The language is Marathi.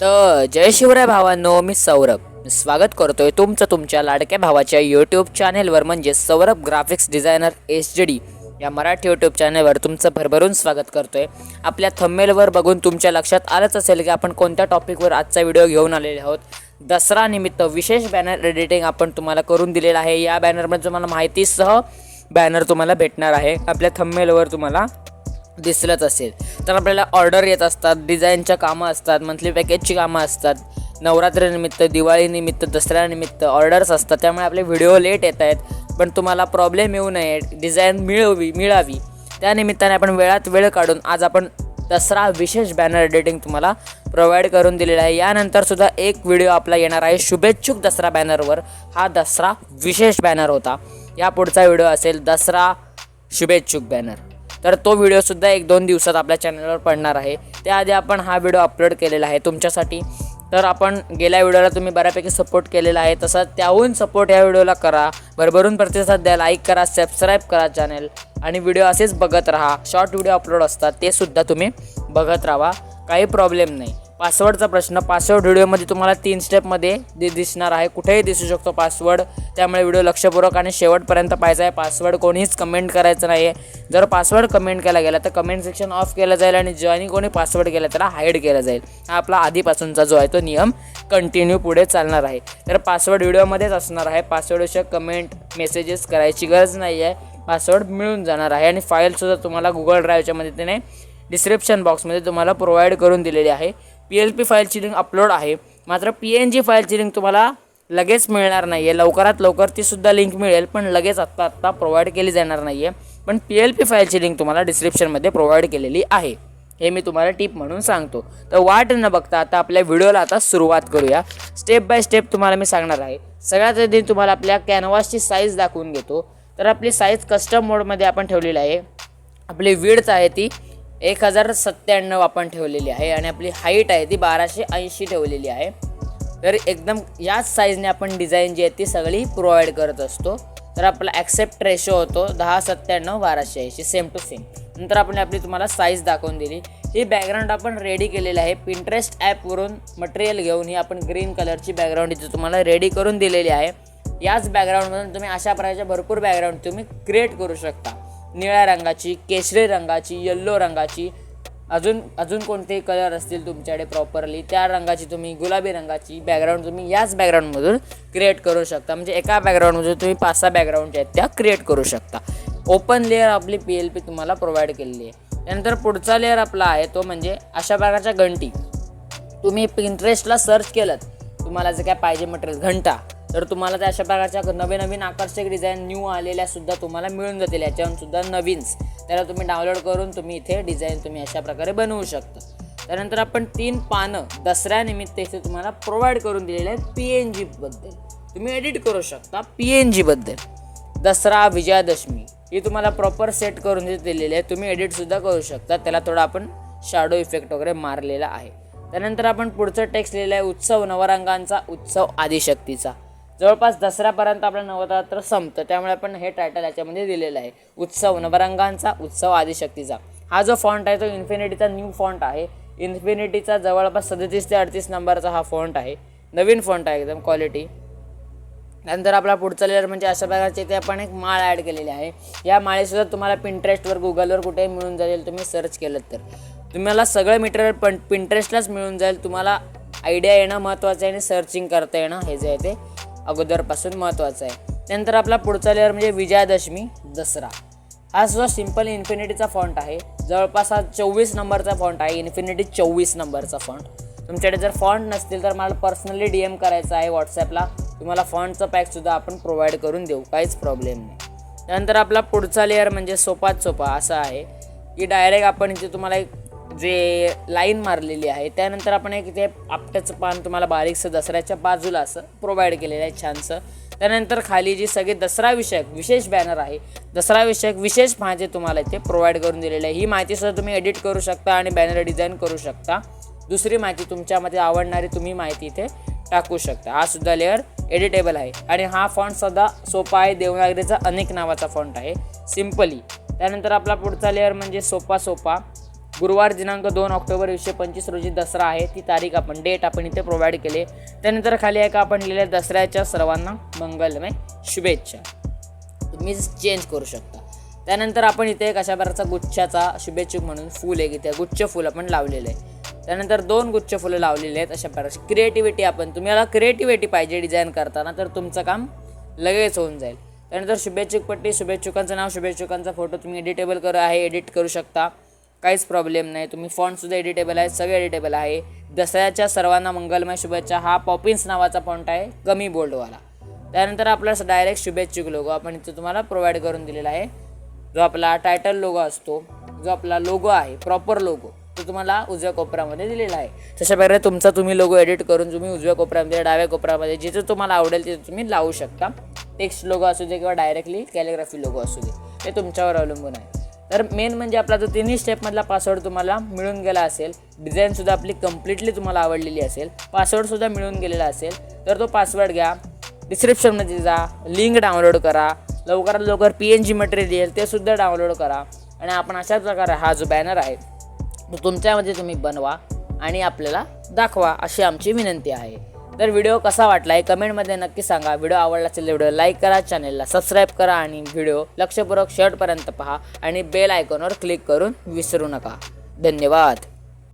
तर जय शिवराय भावांनो मी सौरभ. स्वागत करतोय तुमचं तुमच्या लाडक्या भावाच्या यूट्यूब चॅनेलवर म्हणजे Saurabh graphics designer H D D या मराठी यूट्यूब चॅनेलवर तुमचं भरभरून स्वागत करतोय. आपल्या थंबेलवर बघून तुमच्या लक्षात आलंच असेल की आपण कोणत्या टॉपिकवर आजचा व्हिडिओ घेऊन आलेले आहोत. दसरा निमित्त विशेष बॅनर एडिटिंग आपण तुम्हाला करून दिलेलं आहे. या बॅनरमध्ये तुम्हाला माहितीसह बॅनर तुम्हाला भेटणार आहे. आपल्या थंबेलवर तुम्हाला दिसलंच असेल. तर आपल्याला ऑर्डर येत असतात डिझाईनच्या कामं असतात मंथली पॅकेजची कामं असतात नवरात्रीनिमित्त दिवाळीनिमित्त दसऱ्यानिमित्त ऑर्डर्स असतात. त्यामुळे आपले व्हिडिओ लेट येत आहेत पण तुम्हाला प्रॉब्लेम येऊ नये डिझाईन मिळवी मिळावी. त्यानिमित्ताने आपण वेळात वेळ काढून आज आपण दसरा विशेष बॅनर एडिटिंग तुम्हाला प्रोव्हाइड करून दिलेला आहे. यानंतरसुद्धा एक व्हिडिओ आपला येणार आहे. शुभेच्छुक दसरा बॅनरवर हा दसरा विशेष बॅनर होता. या पुढचा व्हिडिओ असेल दसरा शुभेच्छुक बॅनर तर तो व्हिडिओसुद्धा एक दोन दिवसात आपल्या चॅनलवर पडणार आहे. त्याआधी आपण हा व्हिडिओ अपलोड केलेला आहे तुमच्यासाठी. तर आपण गेल्या व्हिडिओला तुम्ही बऱ्यापैकी सपोर्ट केलेला आहे. तसं त्याहून सपोर्ट या व्हिडिओला करा. भरभरून प्रतिसाद द्या लाईक करा सबस्क्राईब करा चॅनल आणि व्हिडिओ असेच बघत राहा. शॉर्ट व्हिडिओ अपलोड असतात ते सुद्धा तुम्ही बघत राहा. काही प्रॉब्लेम नाही. पासवर्डचा प्रश्न. पासवर्ड व्हिडिओमध्ये तुम्हाला तीन स्टेपमध्ये दि दिसणार आहे. कुठेही दिसू शकतो पासवर्ड. त्यामुळे व्हिडिओ लक्षपूर्वक आणि शेवटपर्यंत पाहायचा आहे. पासवर्ड कोणीच कमेंट करायचं नाही आहे जर पासवर्ड कमेंट केला गेला तर कमेंट सेक्शन ऑफ केलं जाईल आणि ज्याने कोणी पासवर्ड केला त्याला हाईड केला जाईल. हा आपला आधीपासूनचा जो आहे तो नियम कंटिन्यू पुढे चालणार आहे. तर पासवर्ड व्हिडिओमध्येच असणार आहे. पासवर्डविषयक कमेंट मेसेजेस करायची गरज नाही आहे पासवर्ड मिळून जाणार आहे. आणि फाईलसुद्धा तुम्हाला गुगल ड्राईव्हच्या मदतीने डिस्क्रिप्शन बॉक्समध्ये तुम्हाला प्रोव्हाइड करून दिलेली आहे. पी एल पी फाईलची लिंक अपलोड आहे. मात्र पी एन जी फाईलची लिंक तुम्हाला लगेच मिळणार नाही आहे लवकरात लवकर तीसुद्धा लिंक मिळेल पण लगेच आत्ता आत्ता प्रोव्हाइड केली जाणार नाही आहे पण पी एल पी फाईलची लिंक तुम्हाला डिस्क्रिप्शनमध्ये प्रोव्हाइड केलेली आहे. हे मी तुम्हाला टिप म्हणून सांगतो. तर वाट न बघता आता आपल्या व्हिडिओला आता सुरुवात करूया. स्टेप बाय स्टेप तुम्हाला मी सांगणार आहे. सगळ्यात आधी तुम्हाला आपल्या कॅनव्हासची साईज दाखवून घेतो तर आपली साईज कस्टम मोडमध्ये आपण ठेवलेली आहे. आपली विड्थ आहे ती एक हजार सत्त्याण्णव आपण ठेवलेली आहे आणि आपली हाईट आहे ती बाराशे ऐंशी ठेवलेली आहे. तर एकदम याच साईजने आपण डिझाईन जी आहे ती सगळी प्रोव्हाइड करत असतो. तर आपला ॲक्सेप्ट रेशो होतो दहा सत्त्याण्णव बाराशे ऐंशी सेम टू सेम नंतर आपण आपली तुम्हाला साईज दाखवून दिली. ही बॅकग्राऊंड आपण रेडी केलेली आहे. पिंटरेस्ट ॲपवरून मटेरियल घेऊन ही आपण ग्रीन कलरची बॅकग्राऊंड इथे तुम्हाला रेडी करून दिलेली आहे. याच बॅकग्राऊंडमधून तुम्ही अशा प्रकारच्या भरपूर बॅकग्राऊंड तुम्ही क्रिएट करू शकता. निळ्या रंगाची केशरी रंगाची येल्लो रंगाची. अजून अजून कोणतेही कलर असतील तुमच्याकडे प्रॉपरली त्या रंगाची तुम्ही गुलाबी रंगाची बॅकग्राऊंड तुम्ही याच बॅकग्राऊंडमधून क्रिएट करू शकता. म्हणजे एका बॅकग्राऊंडमधून तुम्ही पाच सहा बॅकग्राऊंड आहेत त्या क्रिएट करू शकता. ओपन लेअर आपली पी एल पी तुम्हाला प्रोव्हाइड केलेली आहे. त्यानंतर पुढचा लेअर आपला आहे तो म्हणजे अशा प्रकारच्या घंटी. तुम्ही पिंटरेस्टला सर्च केलं तुम्हाला जे काय पाहिजे मटेरियल घंटा. तर तुम्हाला त्या अशा प्रकारच्या नवीन नवीन आकर्षक डिझाईन न्यू आलेल्या सुद्धा तुम्हाला मिळून जातील. याच्यावरून सुद्धा नवीन्स. त्याला तुम्ही डाउनलोड करून तुम्ही इथे डिझाईन तुम्ही अशा प्रकारे बनवू शकता. त्यानंतर आपण तीन पानं दसऱ्यानिमित्त इथे तुम्हाला प्रोव्हाइड करून दिलेले आहेत पी एन जीबद्दल तुम्ही एडिट करू शकता पी एन जीबद्दल दसरा विजयादशमी ही तुम्हाला प्रॉपर सेट करून दिलेली आहे तुम्ही एडिटसुद्धा करू शकता. त्याला थोडा आपण शॅडो इफेक्ट वगैरे मारलेला आहे. त्यानंतर आपण पुढचं टेक्स्ट लिहिलं आहे उत्सव नवरंगांचा उत्सव आदिशक्तीचा. जवळपास दसऱ्यापर्यंत आपलं नवरात्र संपतं. त्यामुळे आपण हे टायटल याच्यामध्ये दिलेलं आहे. उत्सव नवरंगांचा उत्सव आदिशक्तीचा. हा जो फॉन्ट आहे तो इन्फिनिटीचा न्यू फॉन्ट आहे. इन्फिनिटीचा जवळपास सदतीस ते अडतीस नंबरचा हा फॉन्ट आहे. नवीन फॉन्ट आहे एकदम क्वालिटी नंतर आपला पुढचा लेअर म्हणजे अशा प्रकारचे इथे आपण एक माळ ॲड केलेली आहे. या माळेसुद्धा तुम्हाला पिंटरेस्टवर गुगलवर कुठेही मिळून जाईल तुम्ही सर्च केलं तर. तुम्हाला सगळं मटेरियल पण पिंटरेस्टलाच मिळून जाईल. तुम्हाला आयडिया येणं महत्त्वाचं आहे आणि सर्चिंग करता येणं हे जे आहे ते अगोदरपासून महत्त्वाचं आहे. त्यानंतर आपला पुढचा लेअर म्हणजे विजयादशमी दसरा. हा सुद्धा सिंपल इन्फिनिटीचा फॉन्ट आहे. जवळपास हा चोवीस नंबरचा फॉन्ट आहे. इन्फिनिटी चोवीस नंबरचा फॉन्ट तुमच्याकडे जर फॉन्ट नसतील तर मला पर्सनली डी एम करायचं आहे व्हॉट्सॲपला तुम्हाला फॉन्टचं पॅकसुद्धा आपण प्रोव्हाइड करून देऊ. काहीच प्रॉब्लेम नाही. त्यानंतर आपला पुढचा लेअर म्हणजे सोपात सोपा असा आहे. की डायरेक्ट आपण इथे तुम्हाला एक जे लाईन मारलेली आहे त्यानंतर आपण एक इथे आपट्याचं पान तुम्हाला बारीकसं दसऱ्याच्या बाजूला असं प्रोव्हाइड केलेलं आहे छानसं. त्यानंतर खाली जी सगळे दसरा विषयक विशेष बॅनर आहे दसरा विषयक विशेष माहिती तुम्हाला इथे प्रोव्हाइड करून दिलेली आहे. ही माहितीसुद्धा तुम्ही एडिट करू शकता आणि बॅनर डिझाईन करू शकता. दुसरी माहिती तुमच्यामध्ये आवडणारी तुम्ही माहिती इथे टाकू शकता. हा सुद्धा लेअर एडिटेबल आहे. आणि हा फॉन्ट सुद्धा सोपा आहे. देवनागरीचा अनेक नावाचा फॉन्ट आहे. सिम्पली त्यानंतर आपला पुढचा लेअर म्हणजे सोपा सोपा. गुरुवार दिनांक दोन ऑक्टोबर एकशे पंचवीस रोजी दसरा आहे. ती तारीख आपण डेट आपण इथे प्रोव्हाइड केली. त्यानंतर खाली आहे का आपण लिहिलं आहे दसऱ्याच्या सर्वांना मंगलमय शुभेच्छा. तुम्ही चेंज करू शकता. त्यानंतर आपण इथे एक अशा प्रकारचा गुच्छाचा शुभेच्छुक म्हणून फूल आहे इथे गुच्छ फूल आपण लावलेलं आहे त्यानंतर दोन गुच्छ फुलं लावलेली आहेत अशा प्रकारची क्रिएटिव्हिटी आपण तुम्हाला क्रिएटिव्हिटी पाहिजे डिझाईन करताना तर तुमचं काम लगेच होऊन जाईल. त्यानंतर शुभेच्छुक पट्टी शुभेच्छुकांचं नाव शुभेच्छुकांचा फोटो तुम्ही एडिटेबल करू आहे एडिट करू शकता. काहीच प्रॉब्लेम नाही. तुम्ही फॉन्टसुद्धा एडिटेबल आहे सगळे एडिटेबल आहे. दसऱ्याच्या सर्वांना मंगलमय शुभेच्छा. हा पॉपिन्स नावाचा फॉन्ट आहे कमी बोल्डवाला त्यानंतर आपला डायरेक्ट शुभेच्छुक लोगो आपण इथे तुम्हाला प्रोव्हाइड करून दिलेला आहे. जो आपला टायटल लोगो असतो जो आपला लोगो आहे प्रॉपर लोगो तो तुम्हाला उजव्या कोपऱ्यामध्ये दिलेला आहे. तशा प्रकारे तुमचा तुम्ही लोगो एडिट करून तुम्ही उजव्या कोपऱ्यामध्ये डाव्या कोपऱ्यामध्ये जिथे तुम्हाला आवडेल तिथे तुम्ही लावू शकता. टेक्स्ट लोगो असू दे किंवा डायरेक्टली कॅलिग्राफी लोगो असू दे. ते तुमच्यावर अवलंबून आहे. तर मेन म्हणजे आपला जो तिन्ही स्टेपमधला पासवर्ड तुम्हाला मिळून गेला असेल डिझाईनसुद्धा आपली कम्प्लिटली तुम्हाला आवडलेली असेल पासवर्डसुद्धा मिळून गेलेला असेल तर तो पासवर्ड घ्या. डिस्क्रिप्शनमध्ये जा लिंक डाउनलोड करा लवकरात लवकर पी एन जी मटेरियल तेसुद्धा ते सुद्धा डाउनलोड करा. आणि आपण अशाच प्रकारे हा जो बॅनर आहे तो तुमच्यामध्ये तुम्ही बनवा आणि आपल्याला दाखवा अशी आमची विनंती आहे. तर व्हिडिओ कसा वाटला आहे कमेंटमध्ये नक्की सांगा. व्हिडिओ आवडला असेल तर व्हिडिओ लाईक करा चॅनेलला सबस्क्राईब करा आणि व्हिडिओ लक्षपूर्वक शेवटपर्यंत पहा आणि बेल आयकॉनवर क्लिक करून विसरू नका. धन्यवाद.